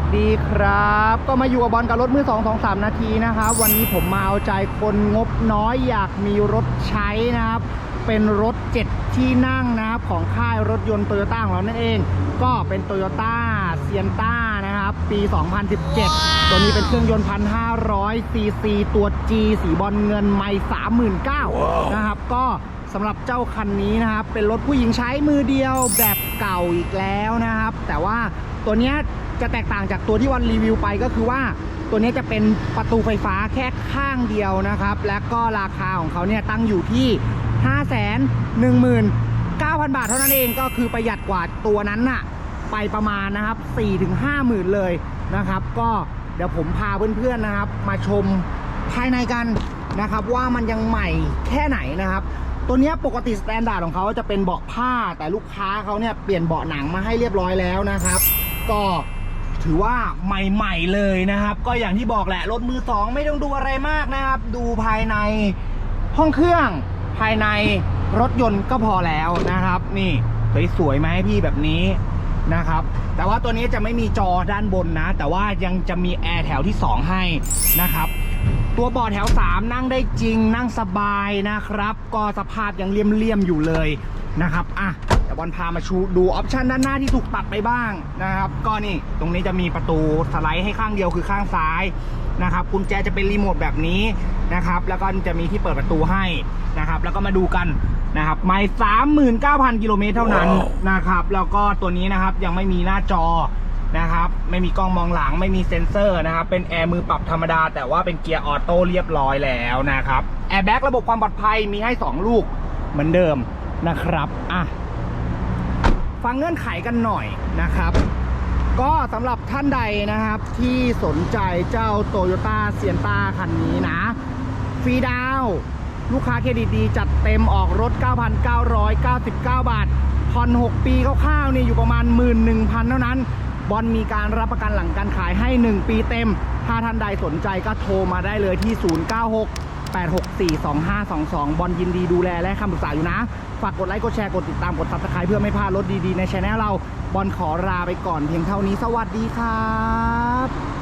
วัสดีครับ ก็มาอยู่กับบอลกับรถมือ2 2 3 นาทีนะครับ วันนี้ผมมาเอาใจคนงบน้อยอยากมีรถใช้นะครับ เป็นรถ 7 ที่นั่งนะครับ ของค่ายรถยนต์โตโยต้าของเรานั่นเอง ก็เป็นโตโยต้าเซียนต้านะครับ ปี 2017 ตัวนี้เป็นเครื่องยนต์ 1,500ซีซีตัว G สีบอลเงินไม่39,000 นะครับ ก็ สำหรับเจ้าคันนี้นะครับ เป็นรถผู้หญิงใช้มือเดียวแบบเก่าอีกแล้วนะครับ แต่ว่าตัวนี้จะแตกต่างจากตัวที่วันรีวิวไปก็คือว่าตัวนี้จะเป็นประตูไฟฟ้าแค่ข้างเดียวนะครับ และก็ราคาของเขาเนี่ยตั้งอยู่ที่ 5 1 1 9 0 0 0 บาทเท่านั้นเองก็คือประหยัดกว่าตัวนั้นน่ะไปประมาณนะครับ4ถึง5หมื่นเลยนะครับ ก็เดี๋ยวผมพาเพื่อนๆนะครับ มาชมภายในกันนะครับ ว่ามันยังใหม่แค่ไหนนะครับ ตัวนี้ปกติสแตนดาร์ดของเขาจะเป็นเบาะผ้าแต่ลูกค้าเขาเนี่ยเปลี่ยนเบาะหนังมาให้เรียบร้อยแล้วนะครับ ก็ถือว่าใหม่ๆเลยนะครับ ก็อย่างที่บอกแหละรถมือสองไม่ต้องดูอะไรมากนะครับ ดูภายในห้องเครื่องภายในรถยนต์ก็พอแล้วนะครับ นี่สวยๆไหมให้พี่แบบนี้นะครับ แต่ว่าตัวนี้จะไม่มีจอด้านบนนะ แต่ว่ายังจะมีแอร์แถวที่ 2 ให้นะครับ ตัวเบาะแถว 3 นั่งได้จริงนั่งสบายนะครับ ก็สภาพยังเลี่ยมๆอยู่เลยนะครับอะแต่บอลพามาชูดูออปชันด้านหน้าที่ถูกตัดไปบ้างนะครับ ก็นี่ตรงนี้จะมีประตูสไลด์ให้ข้างเดียวคือข้างซ้ายนะครับกุญแจจะเป็นรีโมทแบบนี้นะครับ แล้วก็จะมีที่เปิดประตูให้นะครับ แล้วก็มาดูกันนะครับไม่สามหมื่นเก้าพันกิโลเมตรเท่านั้นนะครับ แล้วก็ตัวนี้นะครับยังไม่มีหน้าจอ นะครับ ไม่มีกล้องมองหลังไม่มีเซ็นเซอร์นะครับ เป็นแอร์มือปรับธรรมดา แต่ว่าเป็นเกียร์ออโต้เรียบร้อยแล้วนะครับแอร์แบ็กระบบความปลอดภัยมีให้ 2 ลูกเหมือนเดิมนะครับอะฟังเงื่อนไขกันหน่อยนะครับ ก็สำหรับท่านใดนะครับที่สนใจเจ้าโตโยต้าเซียนต้าคันนี้นะ ฟรีดาวลูกค้าเครดิตดีจัดเต็มออกรถ 9,999 บาทผ่อน 6 ปีคร่าวๆนี่อยู่ประมาณ 11,000 เท่านั้น บอลมีการรับประกันหลังการขายให้ 1 ปีเต็ม ถ้าท่านใดสนใจก็โทรมาได้เลยที่ 096 864 2522 บอลยินดีดูแลและคำปรึกษาอยู่นะ ฝากกดไลค์ กดแชร์ กดติดตาม กดซับสไครต์เพื่อไม่พลาดรถดีๆ ในช anel เรา บอลขอลาไปก่อนเพียงเท่านี้ สวัสดีครับ